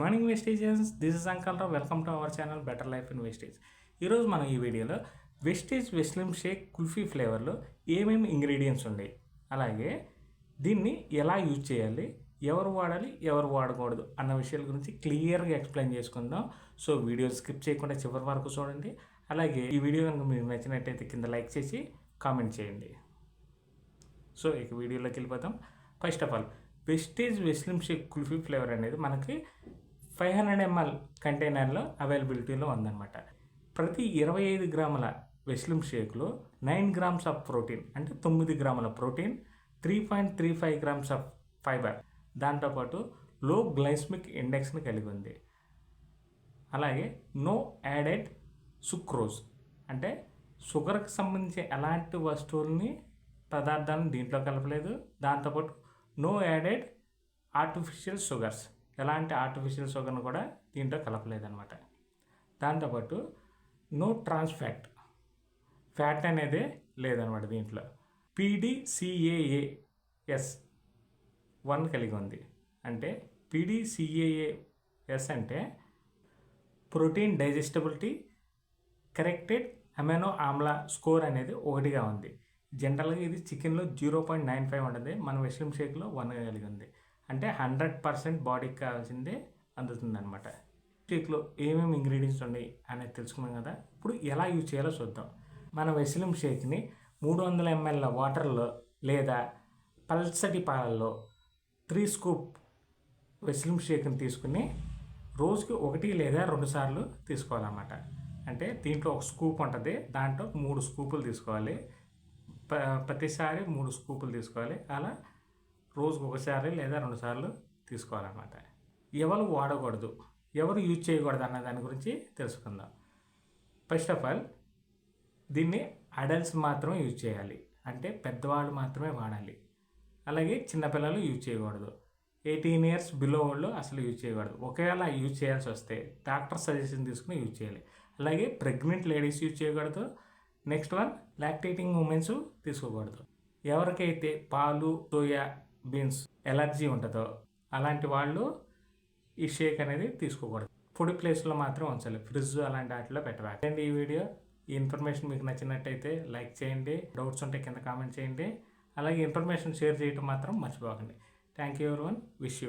Morning Vestigians this is Ankalrao welcome to our channel better life in Vestige. ఈరోజు మనం ఈ వీడియోలో Vestige Veslim shake kulfi ఫ్లేవర్లో ఏమేమి ఇంగ్రీడియంట్స్ ఉన్నాయి? అలాగే దీన్ని ఎలా యూజ్ చేయాలి ఎవరు వాడాలి ఎవరు వాడకూడదు అన్న విషయాల గురించి క్లియర్గా ఎక్స్ప్లెయిన్ చేసుకుందాం. సో వీడియో స్కిప్ చేయకుండా చివరి వరకు చూడండి. అలాగే ఈ వీడియో కనుక మీకు నచ్చినట్టయితే కింద లైక్ చేసి కామెంట్ చేయండి. సో ఇక వీడియోలోకి వెళ్ళిపోతాం. First of all Vestige Veslim shake kulfi flavour అనేది మనకి ఫైవ్ హండ్రెడ్ ఎంఎల్ కంటైనర్లో అవైలబిలిటీలో ఉందన్నమాట. ప్రతి ఇరవై ఐదు గ్రాముల వెస్లిమ్ షేక్లో నైన్ గ్రామ్స్ ఆఫ్ ప్రోటీన్ అంటే తొమ్మిది గ్రాముల protein three point three five grams of fibre దాంతోపాటు లో గ్లైస్మిక్ ఇండెక్స్ని కలిగి ఉంది. అలాగే నో యాడెడ్ సుక్రోజ్ అంటే షుగర్కి సంబంధించి ఎలాంటి వస్తువుల్ని పదార్థాలను దీంట్లో కలపలేదు. దాంతోపాటు నో యాడెడ్ ఆర్టిఫిషియల్ షుగర్స్ ఎలాంటి ఆర్టిఫిషియల్ షుగర్ను కూడా దీంట్లో కలపలేదనమాట దాంతోపాటు నో ట్రాన్స్ ఫ్యాట్ ఫ్యాట్ అనేది లేదనమాట దీంట్లో. పీడీసీఏఏఎస్ వన్ కలిగి ఉంది. అంటే పీడీసీఏఏఎస్ అంటే ప్రోటీన్ డైజెస్టబిలిటీ కరెక్టెడ్ అమెనో ఆమ్ల స్కోర్ అనేది ఒకటిగా ఉంది. జనరల్గా ఇది చికెన్లో జీరో పాయింట్ నైన్ ఫైవ్ ఉంటుంది. మన విషయం షేక్లో వన్ కలిగి ఉంది. అంటే హండ్రెడ్ పర్సెంట్ బాడీకి కావాల్సిందే అందుతుంది అనమాట షేక్లో ఏమేమి ఇంగ్రీడియంట్స్ ఉన్నాయి అనేది తెలుసుకున్నాం కదా. ఇప్పుడు ఎలా యూజ్ చేయాలో చూద్దాం. మన వెస్లిమ్ షేక్ని మూడు వందల ఎంఎల్ వాటర్లో లేదా పల్సటి పాలల్లో త్రీ స్కూప్ వెస్లిమ్ షేక్ని తీసుకుని రోజుకి ఒకటి లేదా రెండు సార్లు తీసుకోవాలన్నమాట. అంటే దీంట్లో ఒక స్కూప్ ఉంటుంది. దాంట్లో మూడు స్కూపులు తీసుకోవాలి. ప ప్రతిసారి మూడు స్కూపులు తీసుకోవాలి. అలా రోజుకు ఒకసారి లేదా రెండుసార్లు తీసుకోవాలన్నమాట. ఎవరు వాడకూడదు ఎవరు యూజ్ చేయకూడదు అన్న దాని గురించి తెలుసుకుందాం. ఫస్ట్ ఆఫ్ ఆల్ దీన్ని అడల్ట్స్ మాత్రమే యూజ్ చేయాలి. అంటే పెద్దవాళ్ళు మాత్రమే వాడాలి. అలాగే చిన్నపిల్లలు యూజ్ చేయకూడదు. ఎయిటీన్ ఇయర్స్ బిలో వాళ్ళు అసలు యూజ్ చేయకూడదు. ఒకవేళ యూజ్ చేయాల్సి వస్తే డాక్టర్ సజెషన్ తీసుకుని యూజ్ చేయాలి. అలాగే ప్రెగ్నెంట్ లేడీస్ యూజ్ చేయకూడదు. నెక్స్ట్ వన్ లాక్టేటింగ్ ఉమెన్స్ తీసుకోకూడదు. ఎవరికైతే పాలు సోయా బీన్స్ ఎలర్జీ ఉంటుందో అలాంటి వాళ్ళు ఈ షేక్ అనేది తీసుకోకూడదు. ఫుడ్ ప్లేస్లో మాత్రం ఉంచాలి. ఫ్రిడ్జ్ అలాంటి వాటిలో పెట్టవాలి అండి ఈ వీడియో ఈ ఇన్ఫర్మేషన్ మీకు నచ్చినట్టయితే లైక్ చేయండి డౌట్స్ ఉంటే కింద కామెంట్ చేయండి. అలాగే ఇన్ఫర్మేషన్ షేర్ చేయడం మాత్రం మర్చిపోకండి. Thank you everyone wish you